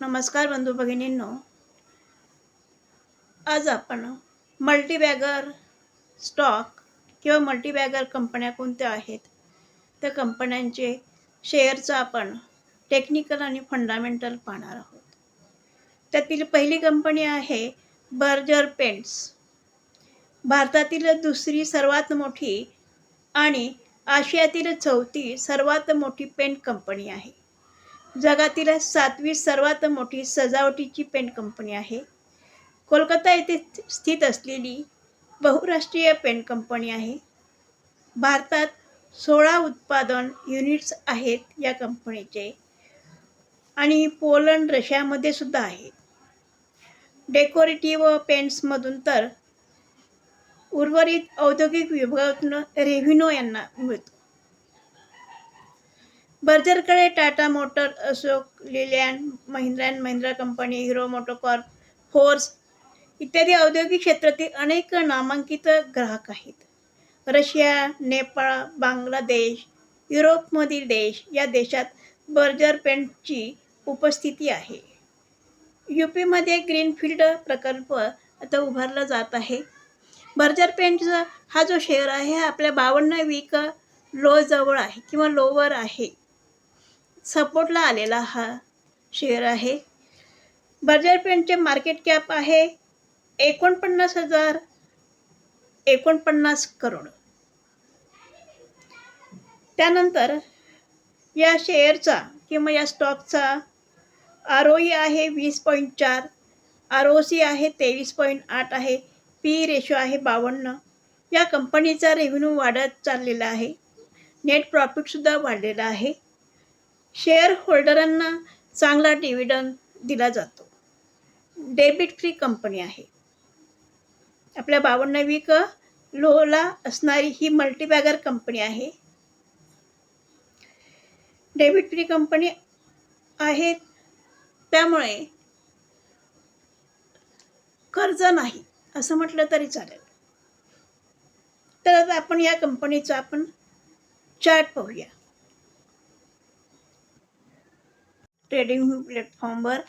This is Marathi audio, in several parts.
नमस्कार बंधू भगिनींनो. आज आपण मल्टीबॅगर स्टॉक किंवा मल्टीबॅगर कंपन्या कोणत्या आहेत? त्या कंपन्यांचे शेअरचं आपण टेक्निकल आणि फंडामेंटल पाहणार आहोत. त्यातील पहिली कंपनी आहे बर्जर पेंट्स भारतातील दुसरी सर्वात मोठी आणि आशियातील चौथी सर्वात मोठी पेंट कंपनी आहे. जगातील सातवी सर्वात मोठी सजावटीची पेंट कंपनी आहे. कोलकाता येथे स्थित असलेली बहुराष्ट्रीय पेंट कंपनी आहे. भारतात सोळा उत्पादन युनिट्स आहेत या कंपनीचे आणि पोलंड रशियामध्ये सुद्धा आहे. डेकोरेटिव्ह पेंट्समधून तर उर्वरित औद्योगिक विभागातून रेव्हिनो यांना मिळतो. बर्जरकडे Tata motor Ashok Leyland Mahindra and Mahindra company Hero MotoCorp Force इत्यादी औद्योगिक क्षेत्रातील अनेक नामांकित ग्राहक आहेत. रशिया नेपाळ बांगलादेश युरोपमधील देश या देशात बर्जर पेंटची उपस्थिती आहे. यू पीमध्ये ग्रीनफील्ड प्रकल्प आता उभारला जात आहे. बर्जर पेंटचा हा जो शेअर आहे हा आपल्या बावन्न वीक लो जवळ आहे किंवा लोवर आहे. सपोर्टला आलेला हा शेअर आहे. बजाज पेंटचे मार्केट कॅप आहे एकोणपन्नास हजार एकोणपन्नास करोड. त्यानंतर या शेअरचा किंवा या स्टॉकचा आर ओ ई आहे वीस पॉईंट चार आर ओ सी आहे तेवीस पॉईंट आठ आहे पी रेशो आहे बावन्न. या कंपनीचा रेव्हेन्यू वाढत चाललेला आहे. नेट प्रॉफिटसुद्धा वाढलेला आहे. शेअर होल्डरांना चांगला डिव्हिडंड दिला जातो. डेबिट फ्री कंपनी आहे. आपल्या बावन्नवी क लोला असणारी ही मल्टीबॅगर कंपनी आहे. डेबिट फ्री कंपनी आहे त्यामुळे कर्ज नाही असं म्हटलं तरी चालेल. तर आपण या कंपनीचा आपण चार्ट पाहूया. ट्रेडिंग प्लॅटफॉर्मवर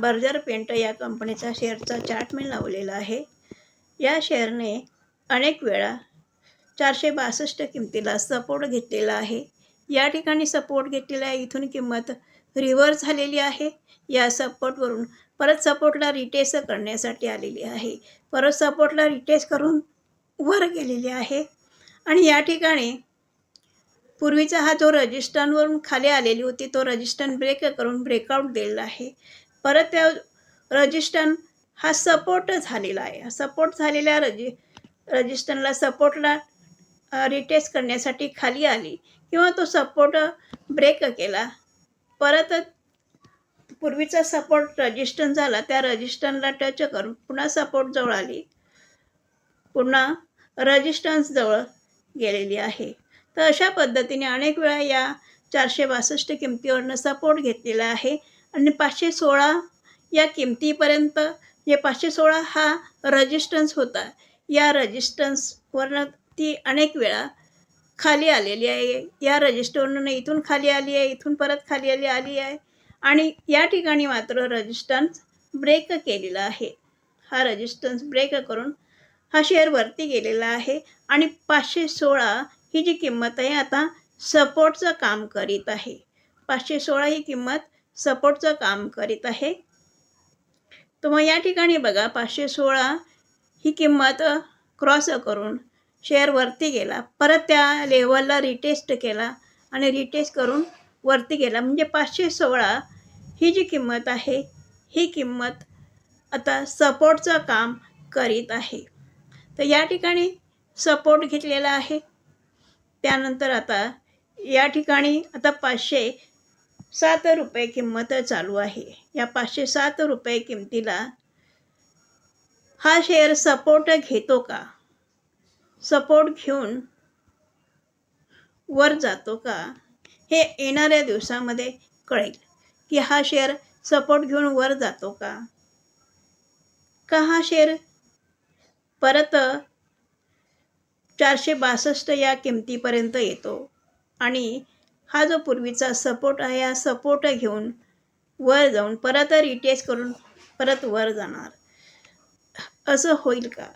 बर्जर पेंट या कंपनीचा शेअरचा चार्ट मी लावलेला आहे. या शेअरने अनेक वेळा चारशे बासष्ट किमतीला सपोर्ट घेतलेला आहे. या ठिकाणी सपोर्ट घेतलेला आहे इथून किंमत रिव्हर्स झालेली आहे. या सपोर्टवरून परत सपोर्टला रिटेस करण्यासाठी आलेली आहे. परत सपोर्टला रिटेस करून वर गेलेली आहे. आणि या ठिकाणी पूर्वीचा हा जो रजिस्टनवरून खाली आलेली होती तो रजिस्टन ब्रेक करून ब्रेकआउट दिलेला आहे. परत त्या रजिस्टन हा सपोर्ट झालेला आहे. सपोर्ट झालेल्या रजि रजिस्टनला सपोर्टला रिटेस्ट करण्यासाठी खाली आली किंवा तो सपोर्ट ब्रेक केला. परत पूर्वीचा सपोर्ट रजिस्टन झाला त्या रजिस्टनला टच करून पुन्हा सपोर्ट जवळ आली. पुन्हा रजिस्टन्स जवळ गेलेली आहे. तर अशा पद्धतीने अनेक वेळा या चारशे बासष्ट किमतीवरनं सपोर्ट घेतलेला आहे. आणि पाचशे सोळा या किमतीपर्यंत जे पाचशे सोळा हा रजिस्टन्स होता. या रजिस्टन्सवरनं ती अनेक वेळा खाली आलेली आहे. या रजिस्टरवरनं इथून खाली आली आहे इथून परत खाली आली आली आहे. आणि या ठिकाणी मात्र रजिस्टन्स ब्रेक केलेला आहे. हा रजिस्टन्स ब्रेक करून हा शेअर वरती गेलेला आहे. आणि पाचशे सोळा ही जी किंमत आहे आता सपोर्टचं काम करीत आहे. पाचशे सोळा ही किंमत सपोर्टचं काम करीत आहे. तर मग या ठिकाणी बघा पाचशे सोळा ही किंमत क्रॉस करून शेअर वरती गेला. परत त्या लेवलला रिटेस्ट केला आणि रिटेस्ट करून वरती गेला. म्हणजे पाचशे सोळा ही जी किंमत आहे ही किंमत आता सपोर्टचं काम करीत आहे. तर या ठिकाणी सपोर्ट घेतलेला आहे. त्यानंतर आता या ठिकाणी आता पाचशे सात रुपये किंमत चालू आहे. या पाचशे सात रुपये किमतीला हा शेअर सपोर्ट घेतो का? सपोर्ट घेऊन वर जातो का? हे येणाऱ्या दिवसामध्ये कळेल की हा शेअर सपोर्ट घेऊन वर जातो का? का हा शेअर परत चारशे बासष्ट या किमतीपर्यंत येतो. आणि हा जो पूर्वीचा सपोर्ट आहे हा सपोर्ट घेऊन वर जाऊन परत रिटेस्ट करून परत वर जाणार. असं होईल का?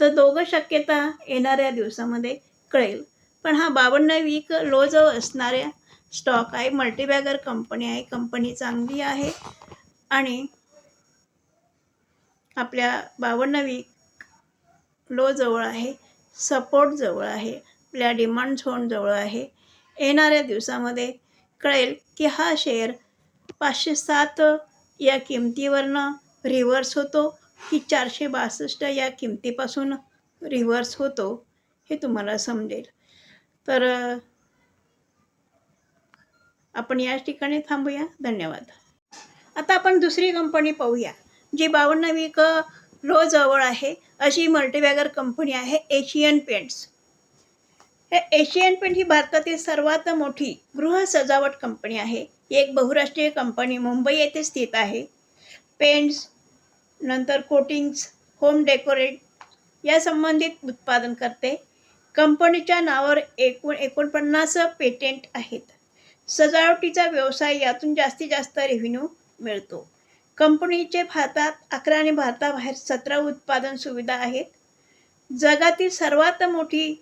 तर दोघं शक्यता येणाऱ्या दिवसामध्ये कळेल. पण हा बावन्न वीक लो जो असणाऱ्या स्टॉक आहे मल्टीबॅगर कंपनी आहे कंपनी चांगली आहे. आणि आपल्या बावन्न वीक लो जवळ आहे. सपोर्ट जवळ आहे. आपल्या डिमांड झोन जवळ आहे. येणाऱ्या दिवसामध्ये कळेल की हा शेअर पाचशे सात या किमतीवरनं रिव्हर्स होतो की चारशे बासष्ट या किमतीपासून रिव्हर्स होतो हे तुम्हाला समजेल. तर आपण याच ठिकाणी थांबूया. धन्यवाद. आता आपण दुसरी कंपनी पाहूया जी बावन्न वीक लो जवळ आहे. अशी मल्टीबॅगर कंपनी आहे एशियन पेंट्स हे एशियन पेंट ही भारतातील सर्वात मोठी गृह सजावट कंपनी आहे. एक बहुराष्ट्रीय कंपनी मुंबई येथे स्थित आहे. पेंट्स नंतर कोटिंग्स होम डेकोरेट या संबंधित उत्पादन करते. कंपनीच्या नावावर एकूण एकोणपन्नास पेटेंट आहेत. सजावटीचा व्यवसाय यातून जास्तीत जास्त रेव्हेन्यू मिळतो. कंपनीचे भारतात अकरा आणि भारताबाहेर सतरा उत्पादन सुविधा आहेत. जगातील सर्वात मोठी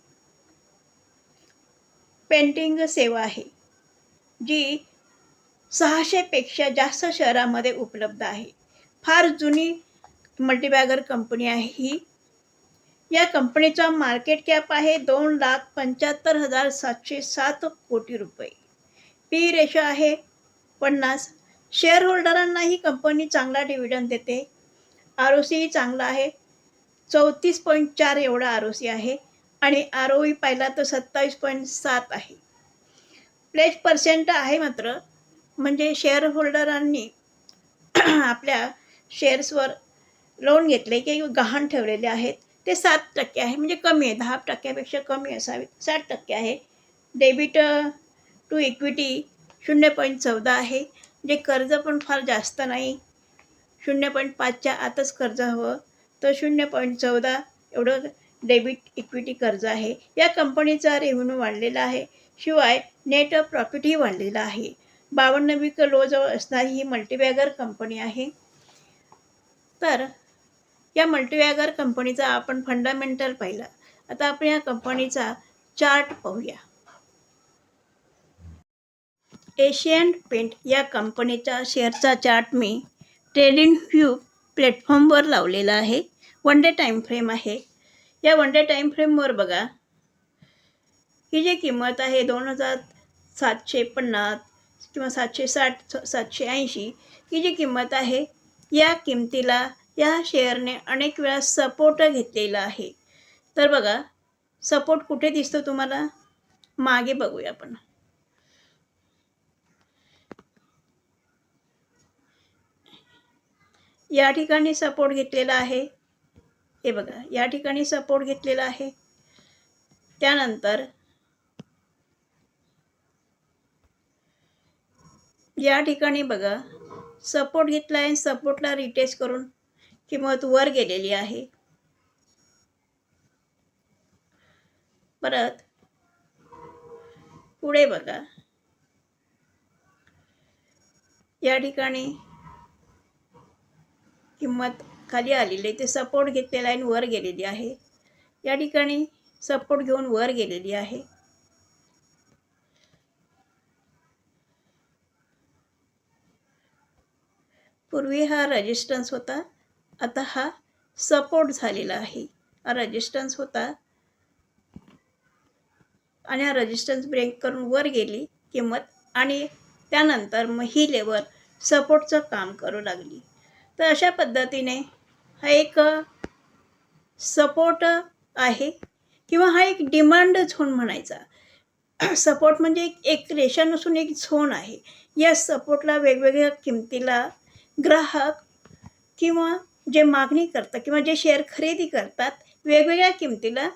पेंटिंग सेवा आहे जी सहाशेपेक्षा जास्त शहरामध्ये उपलब्ध आहे. फार जुनी मल्टीबॅगर कंपनी आहे ही. या कंपनीचा मार्केट कॅप आहे दोन लाख पंच्याहत्तर हजार सातशे सात कोटी रुपये. पी रेशो आहे पन्नास शेअर होल्डरांना ही कंपनी चांगला डिव्हिडंड देते. आर ओ सीही चांगला आहे. चौतीस पॉईंट चार एवढा आर ओ सी आहे. आणि आर ओ ई पाहिला तर सत्तावीस पॉईंट सात आहे. प्लेज पर्सेंट आहे मात्र. म्हणजे शेअर होल्डरांनी आपल्या शेअर्सवर लोन घेतले की गहाण ठेवलेले आहेत. ते सात टक्के आहे. म्हणजे कमी आहे. दहा टक्क्यापेक्षा कमी असावे साठ टक्के आहे. डेबिट टू इक्विटी शून्य पॉईंट चौदा आहे. जे कर्ज पण फार जास्त नाही. शून्य पॉईंट पाचच्या आतच कर्ज हवं. तर शून्य पॉईंट चौदा एवढं डेबिट इक्विटी कर्ज आहे. या कंपनीचा रेव्हेन्यू वाढलेला आहे. शिवाय नेट प्रॉफिटही वाढलेला आहे. बावन्न विक लोजवळ असणारी ही मल्टीबॅगर कंपनी आहे. तर या मल्टीबॅगर कंपनीचा आपण फंडामेंटल पाहिला. आता आपण या कंपनीचा चार्ट पाहूया. एशियन पेंट या कंपनीचा शेअरचा चार्ट मी ट्रेडिंग व्ह्यू प्लॅटफॉर्मवर लावलेला आहे. वन डे टाईम फ्रेम आहे. या वन डे टाईम फ्रेमवर बघा. ही जी किंमत आहे दोन हजार सातशे पन्नास किंवा सातशे साठ सातशे ऐंशी ही जी किंमत आहे या किमतीला या शेअरने अनेक वेळा सपोर्ट घेतलेला आहे. तर बघा सपोर्ट कुठे दिसतो तुम्हाला? मागे बघूया आपण. या ठिकाणी सपोर्ट घेतलेला आहे. हे बघा या ठिकाणी सपोर्ट घेतलेला आहे. त्यानंतर या ठिकाणी बघा सपोर्ट घेतला आहे सपोर्टला रिटेस्ट करून किंमत वर गेलेली आहे. परत पुढे बघा. या ठिकाणी किंमत खाली आलेली आहे. ते सपोर्ट घेतलेला आहे आणि वर गेलेली आहे. या ठिकाणी सपोर्ट घेऊन वर गेलेली आहे. पूर्वी हा रजिस्टन्स होता. आता हा सपोर्ट झालेला आहे. हा रजिस्टन्स होता. आणि हा रजिस्टन्स ब्रेक करून वर गेली किंमत आणि त्यानंतर मग ही लेवल सपोर्टचं काम करू लागली. तर अशा पद्धतीने हा एक सपोर्ट आहे किंवा हा एक डिमांड झोन म्हणायचा. सपोर्ट म्हणजे एक एक रेषा नसून एक झोन आहे. या सपोर्टला वेगवेगळ्या किमतीला ग्राहक किंवा जे मागणी करतात किंवा जे शेअर खरेदी करतात वेगवेगळ्या किमतीला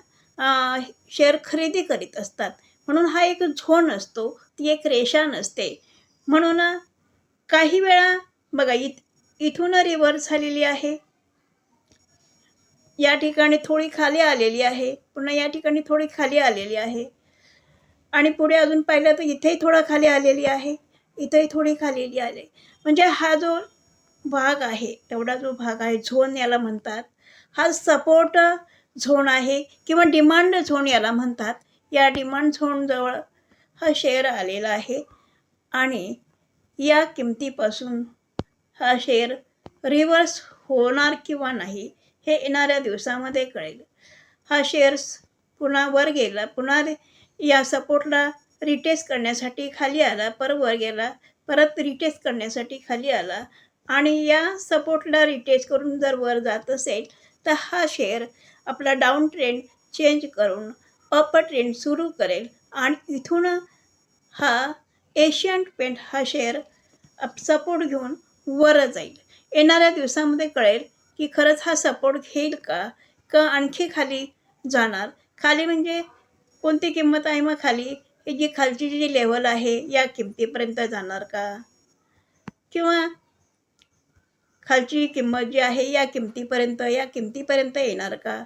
शेअर खरेदी करीत असतात. म्हणून हा एक झोन असतो ती एक रेषा नसते. म्हणून काही वेळा बघा इत इथून रिव्हर्स झालेली आहे. या ठिकाणी थोडी खाली आलेली आहे. पुन्हा या ठिकाणी थोडी खाली आलेली आहे. आणि पुढे अजून पाहिलं तर इथेही थोडा खाली आलेली आहे. इथेही थोडी खाली आले म्हणजे हा जो भाग आहे एवढा जो भाग आहे झोन याला म्हणतात. हा सपोर्ट झोन आहे किंवा डिमांड झोन याला म्हणतात. या डिमांड झोनजवळ हा शेअर आलेला आहे. आणि या किमतीपासून हा शेअर रिव्हर्स होणार किंवा नाही हे येणाऱ्या दिवसामध्ये कळेल. हा शेअर्स पुन्हा वर गेला पुन्हा या सपोर्टला रिटेस्ट करण्यासाठी खाली आला परत वर गेला परत रिटेस्ट करण्यासाठी खाली आला आणि या सपोर्टला रिटेस्ट करून जर वर जात असेल तर हा शेअर आपला डाऊन ट्रेंड चेंज करून अप ट्रेंड सुरू करेल आणि इथून हा एशियन पेंट हा शेअर अप सपोर्ट घेऊन वर जाईल. येणाऱ्या दिवसामध्ये कळेल की खरंच हा सपोर्ट घेईल का? का आणखी खाली जाणार? खाली म्हणजे कोणती किंमत आहे मग खाली? हे जी खालची जी लेवल आहे या किमतीपर्यंत जाणार का? किंवा खालची किंमत जी आहे या किमतीपर्यंत या किमतीपर्यंत येणार का?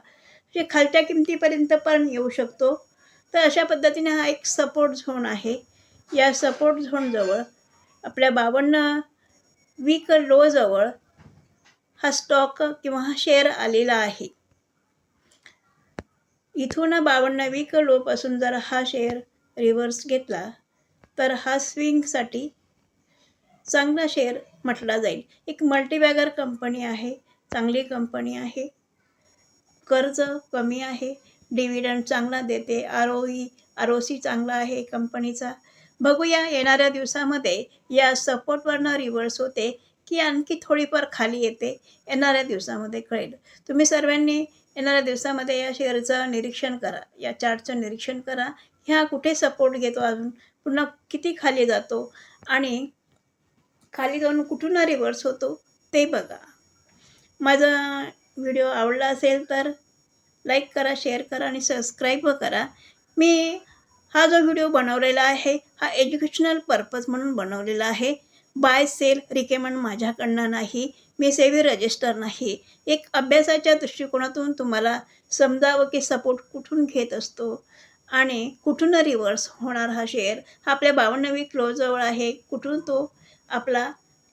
जे खालच्या किमतीपर्यंत पण येऊ शकतो. तर अशा पद्धतीने हा एक सपोर्ट झोन आहे. या सपोर्ट झोनजवळ आपल्या बावन्न वीक लोजवळ हा स्टॉक किंवा हा शेअर आलेला आहे. इथून बावन्न वीक लोपासून जर हा शेअर रिव्हर्स घेतला तर हा स्विंगसाठी चांगला शेअर म्हटला जाईल. एक मल्टीबॅगर कंपनी आहे चांगली कंपनी आहे कर्ज कमी आहे डिव्हिडंड चांगला देते R O E R O C चांगला आहे कंपनीचा बघूया येणाऱ्या दिवसामध्ये या सपोर्टवरनं रिव्हर्स होते की आणखी थोडीफार खाली येते येणाऱ्या दिवसामध्ये कळेल. तुम्ही सर्वांनी येणाऱ्या दिवसामध्ये या शेअरचं निरीक्षण करा या चार्टचं निरीक्षण करा. ह्या कुठे सपोर्ट घेतो अजून? पुन्हा किती खाली जातो? आणि खाली जाऊन कुठून रिव्हर्स होतो? ते बघा. माझा व्हिडिओ आवडला असेल तर लाईक करा शेअर करा आणि सबस्क्राईब करा. मी हा जो व्हिडिओ बनवलेला आहे हा एज्युकेशनल पर्पज म्हणून बनवलेला आहे. बाय सेल रिकमेंड माझ्याकडनं नाही मी सेवी रजिस्टर नाही. एक अभ्यासाच्या दृष्टिकोनातून तुम्हाला समजावं की सपोर्ट कुठून घेत असतो. आणि कुठून रिव्हर्स होणार हा शेअर हा आपल्या बावन्नवी क्लोजजवळ आहे. कुठून तो आपला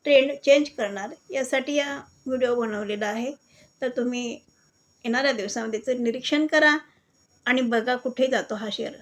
ट्रेंड चेंज करणार? यासाठी हा व्हिडिओ बनवलेला आहे. तर तुम्ही येणाऱ्या दिवसामध्ये निरीक्षण करा आणि बघा कुठे जातो हा शेअर